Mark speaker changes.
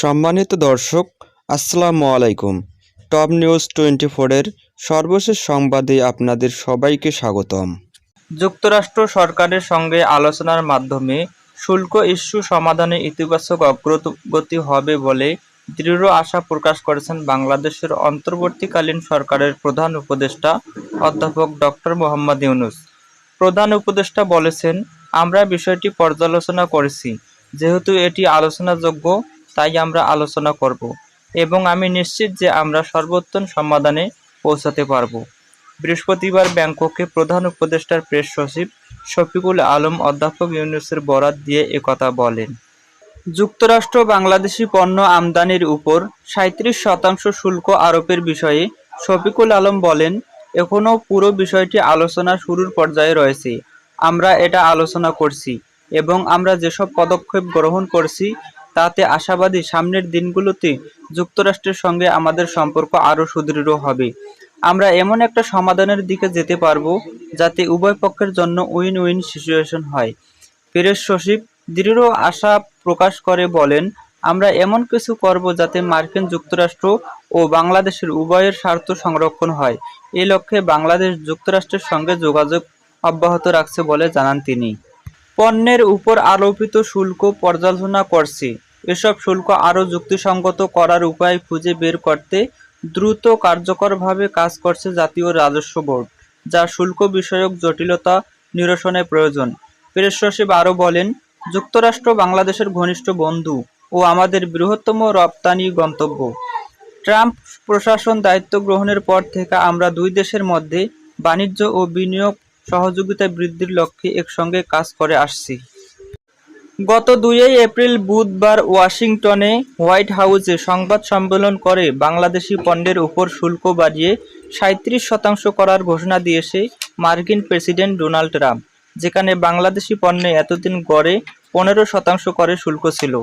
Speaker 1: সম্মানিত দর্শক, আসসালামু আলাইকুম। টপ নিউজ টোয়েন্টি ফোরের সর্বশেষ সংবাদে আপনাদের সবাইকে স্বাগতম।
Speaker 2: যুক্তরাষ্ট্র সরকারের সঙ্গে আলোচনার মাধ্যমে শুল্ক ইস্যু সমাধানে ইতিবাচক অগ্রগতি হবে বলে দৃঢ় আশা প্রকাশ করেছেন বাংলাদেশের অন্তর্বর্তীকালীন সরকারের প্রধান উপদেষ্টা অধ্যাপক ডক্টর মোহাম্মদ ইউনুস। প্রধান উপদেষ্টা বলেছেন, আমরা বিষয়টি পর্যালোচনা করেছি, যেহেতু এটি আলোচনাযোগ্য তাই আমরা আলোচনা করব এবং আমি নিশ্চিত যে আমরা সর্বোত্তম সমাধানে পৌঁছাতে পারব। বৃহস্পতিবার ব্যাংককে প্রধান উপদেষ্টার প্রেস সচিব শফিকুল আলম অধ্যাপক ইউনুসের বরাত দিয়ে একথা বলেন। যুক্তরাষ্ট্র বাংলাদেশি পণ্য আমদানির উপর সাঁত্রিশ শতাংশ শুল্ক আরোপের বিষয়ে শফিকুল আলম বলেন, এখনও পুরো বিষয়টি আলোচনা শুরুর পর্যায়ে রয়েছে। আমরা এটা আলোচনা করছি এবং আমরা যেসব পদক্ষেপ গ্রহণ করছি তাতে আশাবাদী সামনের দিনগুলোতে যুক্তরাষ্ট্রের সঙ্গে আমাদের সম্পর্ক আরও সুদৃঢ় হবে। আমরা এমন একটা সমাধানের দিকে যেতে পারব যাতে উভয় পক্ষের জন্য উইন উইন সিচুয়েশন হয়। প্রেস সচিব দৃঢ় আশা প্রকাশ করে বলেন, আমরা এমন কিছু করব যাতে মার্কিন যুক্তরাষ্ট্র ও বাংলাদেশের উভয়ের স্বার্থ সংরক্ষণ হয়। এই লক্ষ্যে বাংলাদেশ যুক্তরাষ্ট্রের সঙ্গে যোগাযোগ অব্যাহত রাখছে বলে জানান তিনি। পণ্যের উপর আরোপিত শুল্ক পর্যালোচনা করছি। এসব শুল্ক আরও যুক্তিসঙ্গত করার উপায় খুঁজে বের করতে দ্রুত কার্যকরভাবে কাজ করছে জাতীয় রাজস্ব বোর্ড, যা শুল্ক বিষয়ক জটিলতা নিরসনে প্রয়োজন। প্রেস সচিব আরও বলেন, যুক্তরাষ্ট্র বাংলাদেশের ঘনিষ্ঠ বন্ধু ও আমাদের বৃহত্তম রপ্তানি গন্তব্য। ট্রাম্প প্রশাসন দায়িত্ব গ্রহণের পর থেকে আমরা দুই দেশের মধ্যে বাণিজ্য ও বিনিয়োগ সহযোগিতা বৃদ্ধির লক্ষ্যে একসঙ্গে কাজ করে আসছি। গত দুইই এপ্রিল বুধবার ওয়াশিংটনে হোয়াইট হাউসে সংবাদ সম্মেলন করে বাংলাদেশি পণ্যের উপর শুল্ক বাড়িয়ে সাঁত্রিশ শতাংশ করার ঘোষণা দিয়েছে মার্কিন প্রেসিডেন্ট ডোনাল্ড ট্রাম্প, যেখানে বাংলাদেশি পণ্যে এতদিন গড়ে পনেরো শতাংশ করে শুল্ক ছিল।